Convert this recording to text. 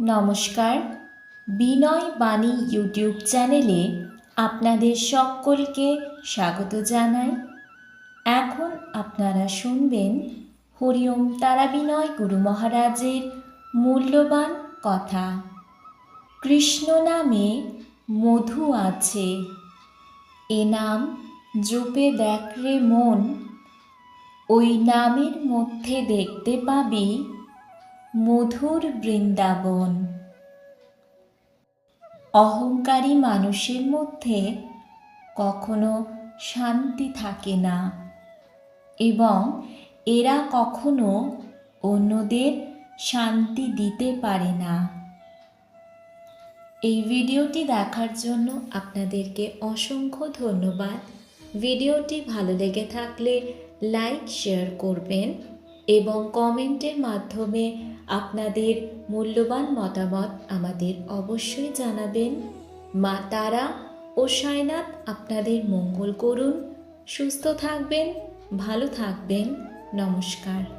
নমস্কার। বিনয় বাণী ইউটিউব চ্যানেলে আপনাদের সকলকে স্বাগত জানাই। এখন আপনারা শুনবেন হরিওম তারা বিনয় গুরু মহারাজের মূল্যবান কথা। কৃষ্ণ নামে মধু আছে। এ নাম জপে দেখ রে মন। ওই নামের মধ্যে দেখতে পাবি মধুর বৃন্দাবন। অহংকারী মানুষের মধ্যে কখনো শান্তি থাকে না এবং এরা কখনো অন্যদের শান্তি দিতে পারে না। এই ভিডিওটি দেখার জন্য আপনাদেরকে অসংখ্য ধন্যবাদ। ভিডিওটি ভালো লেগে থাকলে লাইক, শেয়ার করবেন। এবং কমেন্টের মাধ্যমে আপনাদের মূল্যবান মতামত আমাদের অবশ্যই জানাবেন। মা তারা ও সায়নাথ আপনাদের মঙ্গল করুন। সুস্থ থাকবেন, ভালো থাকবেন। নমস্কার।